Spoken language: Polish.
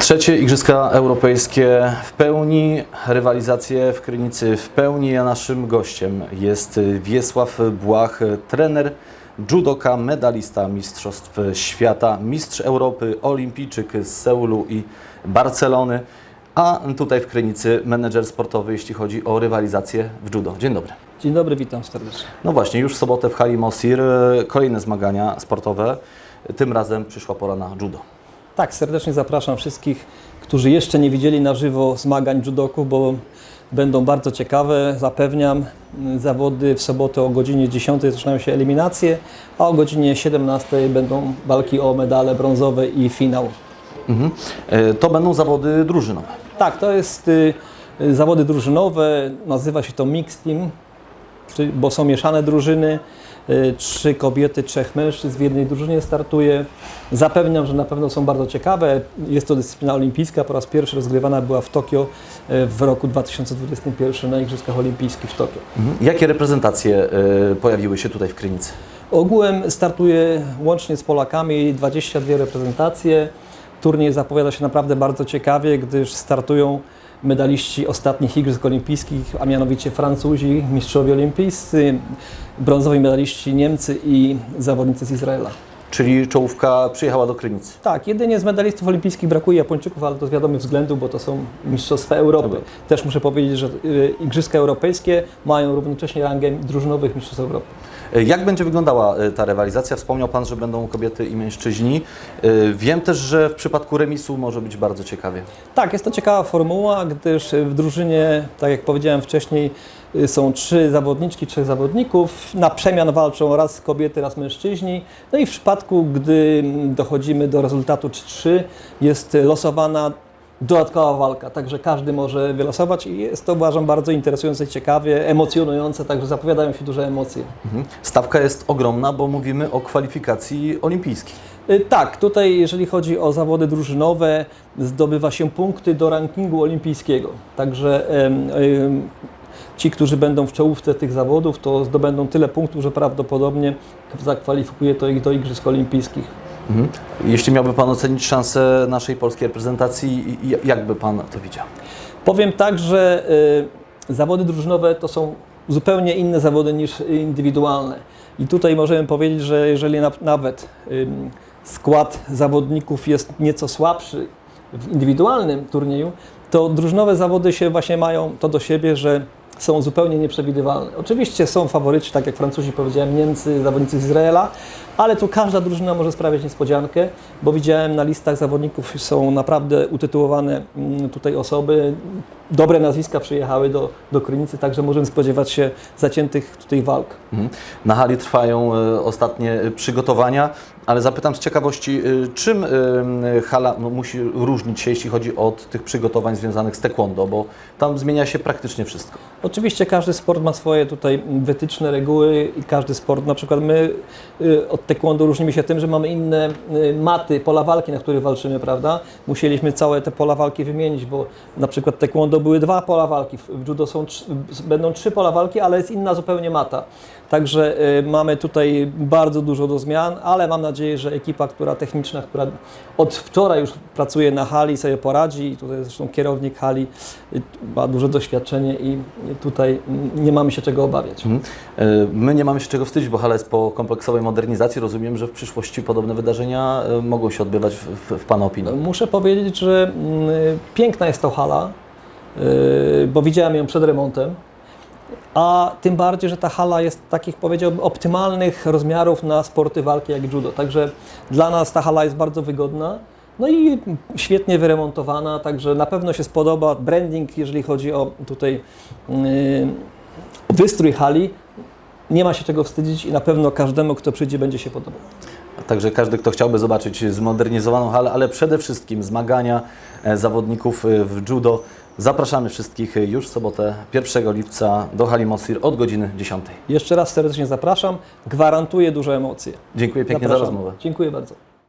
Trzecie Igrzyska Europejskie w pełni, rywalizacje w Krynicy w pełni, a naszym gościem jest Wiesław Błach, trener, judoka, medalista Mistrzostw Świata, mistrz Europy, olimpijczyk z Seulu i Barcelony, a tutaj w Krynicy menedżer sportowy, jeśli chodzi o rywalizację w judo. Dzień dobry. Dzień dobry, witam serdecznie. No właśnie, już w sobotę w hali Mosir e, kolejne zmagania sportowe. Tym razem przyszła pora na judo. Tak, serdecznie zapraszam wszystkich, którzy jeszcze nie widzieli na żywo zmagań judoków, bo będą bardzo ciekawe, zapewniam. Zawody w sobotę o godzinie 10 zaczynają się eliminacje, a o godzinie 17 będą walki o medale brązowe i finał. Mhm. E, To będą zawody drużynowe. Tak, to jest y, zawody drużynowe, nazywa się to Mixed Team, bo są mieszane drużyny. Y, Trzy kobiety, trzech mężczyzn w jednej drużynie startuje. Zapewniam, że na pewno są bardzo ciekawe. Jest to dyscyplina olimpijska, po raz pierwszy rozgrywana była w Tokio y, w roku 2021 na Igrzyskach Olimpijskich w Tokio. Mhm. Jakie reprezentacje e, pojawiły się tutaj w Krynicy? Ogółem startuje łącznie z Polakami 22 reprezentacje. Turniej zapowiada się naprawdę bardzo ciekawie, gdyż startują medaliści ostatnich Igrzysk Olimpijskich, a mianowicie Francuzi, mistrzowie olimpijscy, brązowi medaliści Niemcy i zawodnicy z Izraela. Czyli czołówka przyjechała do Krynicy. Tak, jedynie z medalistów olimpijskich brakuje Japończyków, ale to z wiadomych względów, bo to są Mistrzostwa Europy. Dobra. Też muszę powiedzieć, że y, Igrzyska Europejskie mają równocześnie rangę drużynowych Mistrzostw Europy. E, Jak będzie wyglądała e, ta rywalizacja? Wspomniał Pan, że będą kobiety i mężczyźni. E, Wiem też, że w przypadku remisu może być bardzo ciekawie. Tak, jest to ciekawa formuła, gdyż w drużynie, tak jak powiedziałem wcześniej, y, są trzy zawodniczki, trzech zawodników. Na przemian walczą raz kobiety, raz mężczyźni. No i w przypadku, gdy mm, dochodzimy do rezultatu 3-3, jest losowana dodatkowa walka, także każdy może wylosować i jest to uważam bardzo interesujące ciekawie, emocjonujące, także zapowiadają się duże emocje. Mhm. Stawka jest ogromna, bo mówimy o kwalifikacji olimpijskiej. Y, Tak, tutaj jeżeli chodzi o zawody drużynowe, zdobywa się punkty do rankingu olimpijskiego. Także ci, którzy będą w czołówce tych zawodów, to zdobędą tyle punktów, że prawdopodobnie zakwalifikuje to ich do Igrzysk Olimpijskich. Mhm. Jeśli miałby Pan ocenić szanse naszej polskiej reprezentacji, jak by Pan to widział? Powiem tak, że y, zawody drużynowe to są zupełnie inne zawody niż indywidualne. I tutaj możemy powiedzieć, że jeżeli na, nawet ym, skład zawodników jest nieco słabszy w indywidualnym turnieju, to drużynowe zawody się właśnie mają to do siebie, że są zupełnie nieprzewidywalne. Oczywiście są faworyci, tak jak Francuzi powiedziałem, Niemcy, zawodnicy z Izraela, ale tu każda drużyna może sprawiać niespodziankę, bo widziałem na listach zawodników są naprawdę utytułowane mm, tutaj osoby, dobre nazwiska przyjechały do, do Krynicy, także możemy spodziewać się zaciętych tutaj walk. Mhm. Na hali trwają e, ostatnie przygotowania, ale zapytam z ciekawości, e, czym e, hala no, musi różnić się, jeśli chodzi od tych przygotowań związanych z taekwondo, bo tam zmienia się praktycznie wszystko. Oczywiście każdy sport ma swoje tutaj wytyczne, reguły i każdy sport, na przykład my y, od taekwondo różnimy się tym, że mamy inne y, maty, pola walki, na których walczymy, prawda? Musieliśmy całe te pola walki wymienić, bo na przykład taekwondo były dwa pola walki, w judo są, będą trzy pola walki, ale jest inna zupełnie mata. Także y, mamy tutaj bardzo dużo do zmian, ale mam nadzieję, że ekipa, która techniczna, która od wczoraj już pracuje na hali, sobie poradzi. I tutaj zresztą kierownik hali ma duże doświadczenie i tutaj nie mamy się czego obawiać. Mhm. E, My nie mamy się czego wstydzić, bo hala jest po kompleksowej modernizacji. Rozumiem, że w przyszłości podobne wydarzenia e, mogą się odbywać w, w, Pana opinii. Muszę powiedzieć, że mm, piękna jest to hala, bo widziałem ją przed remontem. A tym bardziej, że ta hala jest takich, powiedziałbym, optymalnych rozmiarów na sporty walki jak judo. Także dla nas ta hala jest bardzo wygodna. No i świetnie wyremontowana, także na pewno się spodoba branding, jeżeli chodzi o tutaj y, wystrój hali. Nie ma się czego wstydzić i na pewno każdemu, kto przyjdzie, będzie się podobał. Także każdy, kto chciałby zobaczyć zmodernizowaną halę, ale przede wszystkim zmagania e, zawodników e, w judo, zapraszamy wszystkich już w sobotę 1 lipca do hali Mosir od godziny 10. Jeszcze raz serdecznie zapraszam. Gwarantuję duże emocje. Dziękuję pięknie za Zapraszam. rozmowę. Dziękuję bardzo.